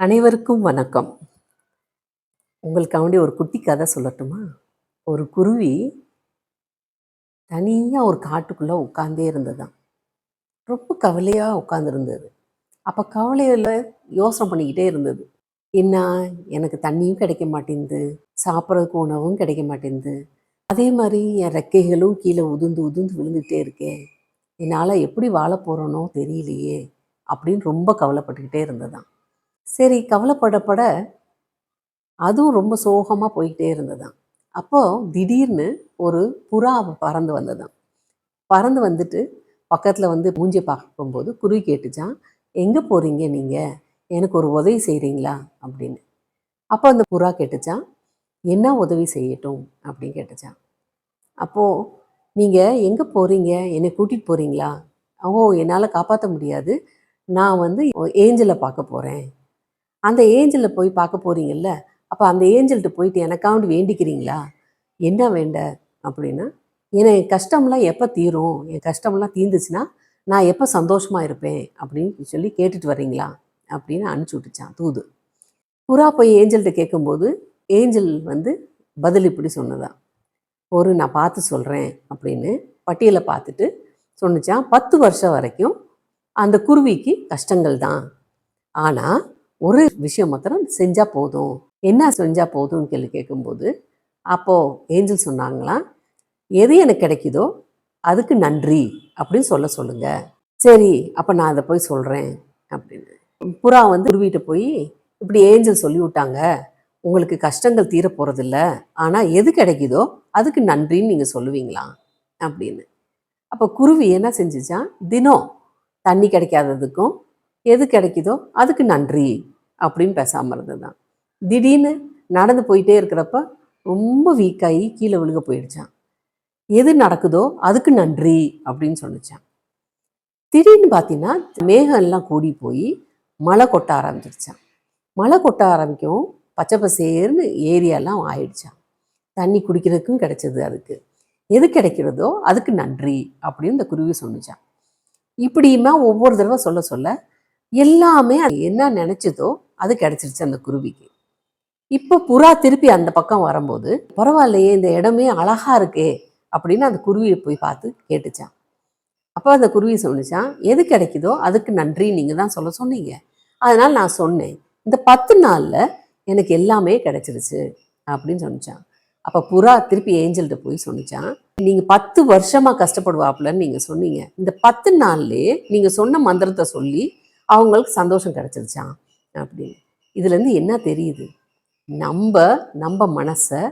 அனைவருக்கும் வணக்கம். உங்களுக்காண்டி ஒரு குட்டி கதை சொல்லட்டுமா? ஒரு குருவி தனியாக ஒரு காட்டுக்குள்ளே உட்காந்தே இருந்ததுதான். ரொம்ப கவலையாக உட்காந்துருந்தது அப்போ கவலையில் யோசனை பண்ணிக்கிட்டே இருந்தது. என்ன? எனக்கு தண்ணியும் கிடைக்க மாட்டேங்குது. சாப்பிட்றதுக்கு உணவும் கிடைக்க மாட்டேங்குது. அதே மாதிரி என் ரெக்கைகளும் கீழே உதுந்து உதுந்து விழுந்துகிட்டே இருக்கேன் என்னால் எப்படி வாழ போகிறோனோ தெரியலையே அப்படின்னு ரொம்ப கவலைப்பட்டுக்கிட்டே இருந்ததாம் சரி கவலைப்படப்பட. அதுவும் ரொம்ப சோகமாக போய்கிட்டே இருந்ததான் அப்போது திடீர்னு ஒரு புறா பறந்து வந்ததான் பறந்து வந்துட்டு பக்கத்தில் வந்து மூஞ்சி பார்க்கும்போது குருவி கேட்டுச்சான் எங்கே போகிறீங்க நீங்கள் எனக்கு ஒரு உதவி செய்கிறீங்களா அப்படின்னு. அப்போ அந்த புறா கேட்டுச்சான் என்ன உதவி செய்யட்டும்? அப்படின்னு கேட்டுச்சான் அப்போது நீங்கள் எங்கே போகிறீங்க என்னை கூட்டிகிட்டு போகிறீங்களா ஓ என்னால் காப்பாற்ற முடியாது. நான் வந்து ஏஞ்சலை பார்க்க போகிறேன் அந்த ஏஞ்சலில் போய் பார்க்க போகிறீங்கல்ல அப்போ அந்த ஏஞ்சல்கிட்ட போயிட்டு எனக்காண்டி வேண்டிக்கிறீங்களா? என்ன வேண்ட அப்படின்னா ஏன்னா என் கஷ்டம்லாம் எப்போ தீரும்? என் கஷ்டம்லாம் தீர்ந்துச்சுன்னா நான் எப்போ சந்தோஷமாக இருப்பேன்? அப்படின்னு சொல்லி கேட்டுட்டு வரீங்களா? அப்படின்னு அனுப்பிச்சி விட்டுச்சான் தூது. புறா போய் ஏஞ்சல்கிட்ட கேட்கும்போது ஏஞ்சல் வந்து பதில் இப்படி சொன்னதான் ஒரு நான் பார்த்து சொல்கிறேன் அப்படின்னு பட்டியலை பார்த்துட்டு சொன்னிச்சான் பத்து வருஷம் வரைக்கும் அந்த குருவிக்கு கஷ்டங்கள் தான் ஆனால் ஒரு விஷயம் மாத்திரம் செஞ்சால் போதும். என்ன செஞ்சால் போதும்னு கேள்வி கேட்கும்போது அப்போது ஏஞ்சல் சொன்னாங்களாம் எது எனக்கு கிடைக்குதோ அதுக்கு நன்றி அப்படின்னு சொல்ல சொல்லுங்க. சரி அப்போ நான் அதை போய் சொல்கிறேன் அப்படின்னு. புறா வந்து குருவிட்ட போய் இப்படி ஏஞ்சல் சொல்லி விட்டாங்க உங்களுக்கு கஷ்டங்கள் தீர போகிறதில்ல ஆனால் எது கிடைக்குதோ அதுக்கு நன்றின்னு நீங்கள் சொல்லுவீங்களா அப்படின்னு. அப்போ குருவி என்ன செஞ்சிச்சான் தினம் தண்ணி கிடைக்காததுக்கும் எது கிடைக்குதோ அதுக்கு நன்றி அப்படின்னு பேசாமல் இருந்ததுதான். திடீர்னு நடந்து போயிட்டே இருக்கிறப்ப ரொம்ப வீக்காகி கீழே விழுக போயிடுச்சான். எது நடக்குதோ அதுக்கு நன்றி அப்படின்னு சொன்னிச்சான். திடீர்னு பார்த்தீங்கன்னா மேகம் எல்லாம் கூடி போய் மழை கொட்ட ஆரம்பிச்சிருச்சான். மழை கொட்ட ஆரம்பிக்கும் பச்சை பசேர்னு ஏரியாலாம் ஆயிடுச்சான். தண்ணி குடிக்கிறதுக்கும் கிடைச்சது அதுக்கு. எது கிடைக்கிறதோ அதுக்கு நன்றி அப்படின்னு இந்த குருவி சொன்னிச்சான். இப்படியுமா ஒவ்வொரு தடவை சொல்ல சொல்ல எல்லாமே அது என்ன நினைச்சதோ அது கிடைச்சிருச்சு அந்த குருவிக்கு. இப்போ புறா திருப்பி அந்த பக்கம் வரும்போது பரவாயில்லையே இந்த இடமே அழகா இருக்கே அப்படின்னு அந்த குருவியை போய் பார்த்து கேட்டுச்சான் அப்போ அந்த குருவி சொன்னிச்சான் எது கிடைக்குதோ அதுக்கு நன்றி நீங்கள் தான் சொல்ல சொன்னீங்க. அதனால் நான் சொன்னேன் இந்த பத்து நாளில் எனக்கு எல்லாமே கிடைச்சிருச்சு அப்படின்னு சொன்னிச்சான் அப்போ புறா திருப்பி ஏஞ்சல்கிட்ட போய் சொன்னிச்சான் நீங்கள் பத்து வருஷமாக கஷ்டப்படுவாப்புலன்னு நீங்கள் சொன்னீங்க. இந்த பத்து நாள்லேயே நீங்கள் சொன்ன மந்திரத்தை சொல்லி அவங்களுக்கு சந்தோஷம் கிடச்சிருச்சான் அப்படின்னு. இதுலேருந்து என்ன தெரியுது? நம்ம நம்ம மனசை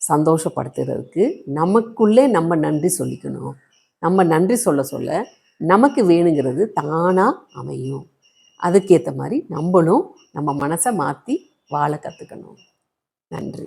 சந்தோஷப்படுத்துறதுக்கு நமக்குள்ளே நம்ம நன்றி சொல்லிக்கணும். நம்ம நன்றி சொல்ல சொல்ல நமக்கு வேணுங்கிறது தானாக அமையும். அதுக்கேற்ற மாதிரி நம்மளும் நம்ம மனசை மாற்றி வாழ கற்றுக்கணும் நன்றி.